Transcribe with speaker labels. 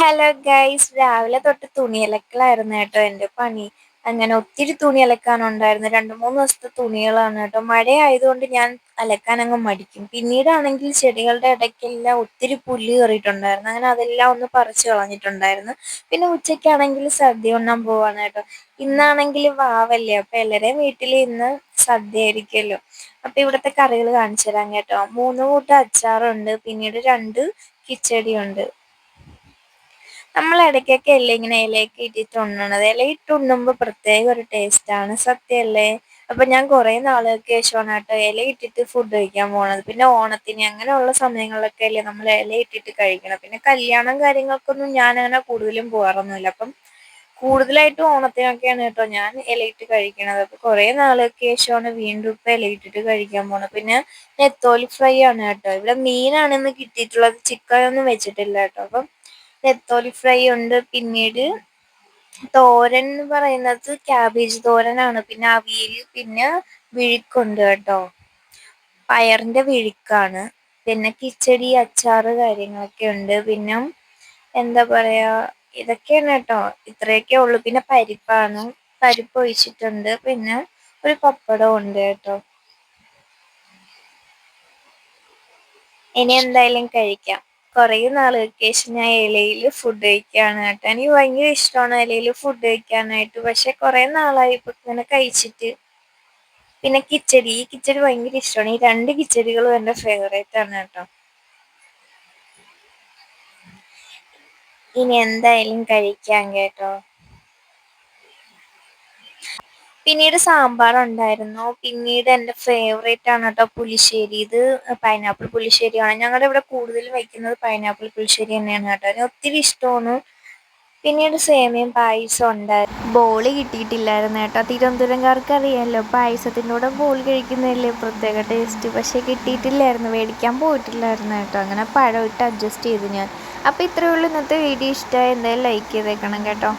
Speaker 1: Hello guys രാവിലെ തൊട്ട് തുണി അലക്കലായിരുന്നു കേട്ടോ എന്റെ പണി. അങ്ങനെ ഒത്തിരി തുണി അലക്കാനുണ്ടായിരുന്നു. രണ്ട് മൂന്ന് ദിവസത്തെ തുണികളാണ് കേട്ടോ. മഴ ആയതുകൊണ്ട് ഞാൻ അലക്കാൻ അങ്ങ് മടിക്കും. പിന്നീടാണെങ്കിൽ ചെടികളുടെ ഇടയ്ക്കെല്ലാം ഒത്തിരി പുല്ല് കയറിയിട്ടുണ്ടായിരുന്നു. അങ്ങനെ അതെല്ലാം ഒന്ന് പറിച്ചു കളഞ്ഞിട്ടുണ്ടായിരുന്നു. പിന്നെ ഉച്ചയ്ക്കാണെങ്കിൽ സദ്യ ഉണ്ണാൻ പോവാണ് കേട്ടോ. ഇന്നാണെങ്കിൽ വാവല്ലേ. അപ്പൊ എല്ലാവരെയും വീട്ടിൽ ഇന്ന് സദ്യ ആയിരിക്കുമല്ലോ. അപ്പൊ ഇവിടുത്തെ കറികൾ കാണിച്ചു തരാം കേട്ടോ. മൂന്ന് കൂട്ടം അച്ചാറുണ്ട്. പിന്നീട് രണ്ട് കിച്ചടിയുണ്ട്. നമ്മൾ ഇടയ്ക്കൊക്കെ അല്ലേ ഇങ്ങനെ ഇലയൊക്കെ ഇട്ടിട്ട് ഉണ്ണണത്? ഇല ഇട്ട് ഉണ്ണുമ്പോൾ പ്രത്യേക ഒരു ടേസ്റ്റാണ് സത്യമല്ലേ? അപ്പം ഞാൻ കുറേ നാളുകൾക്ക് ശേഷമാണ് കേട്ടോ ഇല ഇട്ടിട്ട് ഫുഡ് കഴിക്കാൻ പോണത്. പിന്നെ ഓണത്തിന് അങ്ങനെയുള്ള സമയങ്ങളിലൊക്കെ അല്ലേ നമ്മൾ ഇല ഇട്ടിട്ട് കഴിക്കണം. പിന്നെ കല്യാണം കാര്യങ്ങൾക്കൊന്നും ഞാൻ അങ്ങനെ കൂടുതലും പോകാറൊന്നുമില്ല അപ്പം കൂടുതലായിട്ടും ഓണത്തിനൊക്കെയാണ് കേട്ടോ ഞാൻ ഇലയിട്ട് കഴിക്കണത്. അപ്പം കുറേ നാളുകൾക്ക് ശേഷമാണ് വീണ്ടും ഇപ്പം ഇലയിട്ടിട്ട് കഴിക്കാൻ പോണത്. പിന്നെ നെത്തോലി ഫ്രൈ ആണ് കേട്ടോ. ഇവിടെ മീനാണ് ഇന്ന് കിട്ടിയിട്ടുള്ളത്. ചിക്കൻ ഒന്നും വെച്ചിട്ടില്ല കേട്ടോ. അപ്പം നെത്തോലി ഫ്രൈ ഉണ്ട് പിന്നീട് തോരൻ എന്ന് പറയുന്നത് ക്യാബേജ് തോരനാണ്. പിന്നെ അവിയൽ പിന്നെ വിഴുക്കുണ്ട് കേട്ടോ. പയറിന്റെ വിഴുക്കാണ്. പിന്നെ കിച്ചടി അച്ചാറ് കാര്യങ്ങളൊക്കെ ഉണ്ട്. പിന്നെ എന്താ പറയാ ഇതൊക്കെയാണ് കേട്ടോ. ഇത്രയൊക്കെ ഉള്ളു. പിന്നെ പരിപ്പാണ്. പരിപ്പ് ഒഴിച്ചിട്ടുണ്ട്. പിന്നെ ഒരു പപ്പടം ഉണ്ട് കേട്ടോ. ഇനി എന്തായാലും കഴിക്കാം. കുറേ നാൾ വെക്കേഷൻ ഞാൻ ഇലയിൽ ഫുഡ് കഴിക്കുകയാണ് കേട്ടോ. എനിക്ക് ഭയങ്കര ഇഷ്ടമാണ് ഇലയിൽ ഫുഡ് കഴിക്കാനായിട്ട്. പക്ഷെ കുറേ നാളായി ഇപ്പം ഇങ്ങനെ കഴിച്ചിട്ട്. പിന്നെ കിച്ചടി. ഈ കിച്ചടി ഭയങ്കര ഇഷ്ടമാണ് ഈ രണ്ട് കിച്ചടികളും എന്റെ ഫേവറേറ്റ് ആണ് കേട്ടോ. ഇനി എന്തായാലും കഴിക്കാം കേട്ടോ. പിന്നീട് സാമ്പാർ ഉണ്ടായിരുന്നു പിന്നീട് എന്റെ ഫേവറേറ്റ് ആണ് കേട്ടോ പുളിശ്ശേരി. ഇത് പൈനാപ്പിൾ പുളിശ്ശേരിയാണ്. ഞങ്ങളുടെ ഇവിടെ കൂടുതലും വയ്ക്കുന്നത് പൈനാപ്പിൾ പുളിശ്ശേരി തന്നെയാണ് കേട്ടോ. അതിന് ഒത്തിരി ഇഷ്ടമാണ്. പിന്നീട് സേമിയം പായസം ഉണ്ടായിരുന്നു. ബോളി കിട്ടിയിട്ടില്ലായിരുന്നു കേട്ടോ. തിരുവനന്തപുരംകാർക്ക് അറിയാമല്ലോ പായസത്തിന്റെ കൂടെ ബോൾ കഴിക്കുന്നതല്ലേ പ്രത്യേക ടേസ്റ്റ് പക്ഷേ കിട്ടിയിട്ടില്ലായിരുന്നു. മേടിക്കാൻ പോയിട്ടില്ലായിരുന്നു കേട്ടോ. അങ്ങനെ പഴം ഇട്ട് അഡ്ജസ്റ്റ് ചെയ്തു ഞാൻ. അപ്പോൾ ഇത്രയേ ഉള്ളൂ. ഇന്നത്തെ വീഡിയോ ഇഷ്ടമായി എന്തായാലും ലൈക്ക് ചെയ്തേക്കണം കേട്ടോ.